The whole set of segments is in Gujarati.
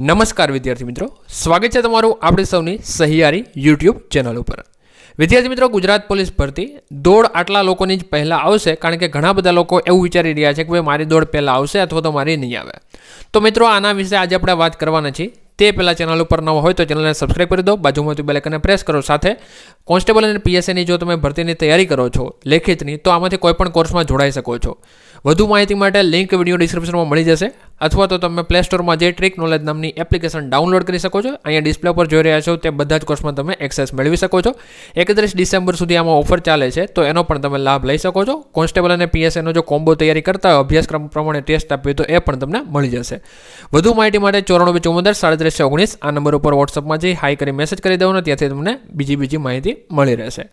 નમસ્કાર વિદ્યાર્થી મિત્રો. સ્વાગત છે તમારું આપણે સૌની સહિયારી યુટ્યુબ ચેનલ ઉપર. વિદ્યાર્થી મિત્રો, ગુજરાત પોલીસ ભરતી દોડ આટલા લોકોની જ પહેલાં આવશે કારણ કે ઘણા બધા લોકો એવું વિચારી રહ્યા છે કે ભાઈ મારી દોડ પહેલાં આવશે અથવા તો મારી નહીં આવે. તો મિત્રો, આના વિશે આજે આપણે વાત કરવાના છીએ. તે પહેલાં ચેનલ ઉપર નવો હોય તો ચેનલને સબસ્ક્રાઈબ કરી દો. બાજુમાંથી બેલેકને પ્રેસ કરો. સાથે કોન્સ્ટેબલ અને પીએસએની જો તમે ભરતીની તૈયારી કરો છો, લેખિતની, તો આમાંથી કોઈપણ કોર્સમાં જોડાઈ શકો છો. વધુ માહિતી માટે લિંક વીડિયો ડિસ્ક્રિપ્શનમાં મળી જશે. અથવા તો તમે પ્લે સ્ટોરમાં જે ટ્રીક નોલેજ નામની એપ્લિકેશન ડાઉનલોડ કરી શકો છો, અહીંયા ડિસ્પ્લે પર જોઈ રહ્યા છો તે બધા જ કોર્સમાં તમે એક્સેસ મેળવી શકો છો. એકત્રીસ ડિસેમ્બર સુધી આમાં ઓફર ચાલે છે, તો એનો પણ તમે લાભ લઈ શકો છો. કોન્સ્ટેબલ અને પીએસએનો જો કોમ્બો તૈયારી કરતા હોય, અભ્યાસક્રમ પ્રમાણે ટેસ્ટ આપ્યો તો એ પણ તમને મળી જશે. વધુ માહિતી માટે ચોરાણું ચુમ્મોતેર સાડત્રીસો ઓગણીસ આ નંબર ઉપર વોટ્સઅપમાં જઈ હાઈ કરી મેસેજ કરી દેવાનો, ત્યાંથી તમને બીજી બીજી માહિતી મળી રહેશે.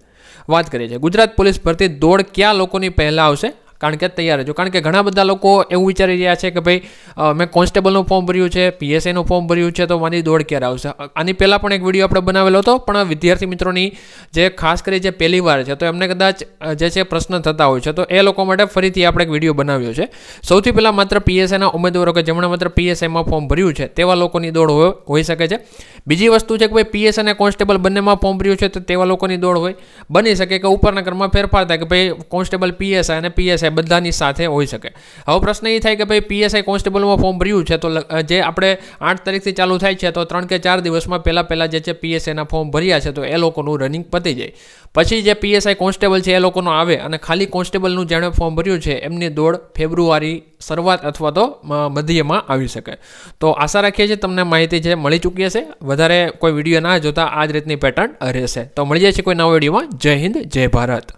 વાત કરીએ છીએ ગુજરાત પોલીસ ભરતી દોડ ક્યાં લોકોની પહેલાં આવશે? કારણ કે તૈયાર રહેજો કારણ કે ઘણા બધા લોકો એવું વિચારી રહ્યા છે કે ભાઈ મેં કોન્સ્ટેબલનું ફોર્મ ભર્યું છે, પીએસઆઈનું ફોર્મ ભર્યું છે, તો મારી દોડ ક્યારે આવશે? આની પહેલાં પણ એક વીડિયો આપણે બનાવેલો હતો, પણ વિદ્યાર્થી મિત્રોની જે ખાસ કરી જે પહેલી વાર છે, તો એમને કદાચ જે છે પ્રશ્ન થતા હોય છે, તો એ લોકો માટે ફરીથી આપણે એક વીડિયો બનાવ્યો છે. સૌથી પહેલાં માત્ર પીએસઆઈના ઉમેદવારો કે જેમણે માત્ર પીએસઆઈમાં ફોર્મ ભર્યું છે, તેવા લોકોની દોડ હોય હોઈ શકે છે. બીજી વસ્તુ છે કે ભાઈ પીએસ અને કોન્સ્ટેબલ બંનેમાં ફોર્મ ભર્યું છે, તો તેવા લોકોની દોડ હોય. બની શકે કે ઉપરના ક્રમમાં ફેરફાર થાય કે ભાઈ, કોન્સ્ટેબલ પીએસઆઈ અને પીએસઆઈ બધાની સાથે હોઈ શકે. હવે પ્રશ્ન એ થાય કે ભાઈ પીએસઆઈ કોન્સ્ટેબલમાં ફોર્મ ભર્યું છે, તો જે આપણે આઠ તારીખથી ચાલુ થાય છે, તો ત્રણ કે ચાર દિવસમાં પહેલાં પહેલાં જે છે પીએસઆઈના ફોર્મ ભર્યા છે, તો એ લોકોનું રનિંગ પતી જાય. પછી જે પીએસઆઈ કોન્સ્ટેબલ છે, એ લોકોનો આવે અને ખાલી કોન્સ્ટેબલનું જેણે ફોર્મ ભર્યું છે, એમની દોડ ફેબ્રુઆરી શરૂઆત અથવા તો મધ્યમાં આવી શકે. તો આશા રાખીએ છીએ તમને માહિતી જે મળી ચૂકી હશે. વધારે કોઈ વીડિયો ના જોતા આ જ રીતની પેટર્ન રહેશે. તો મળી જાય છે કોઈ નવા વિડીયોમાં. જય હિન્દ, જય ભારત.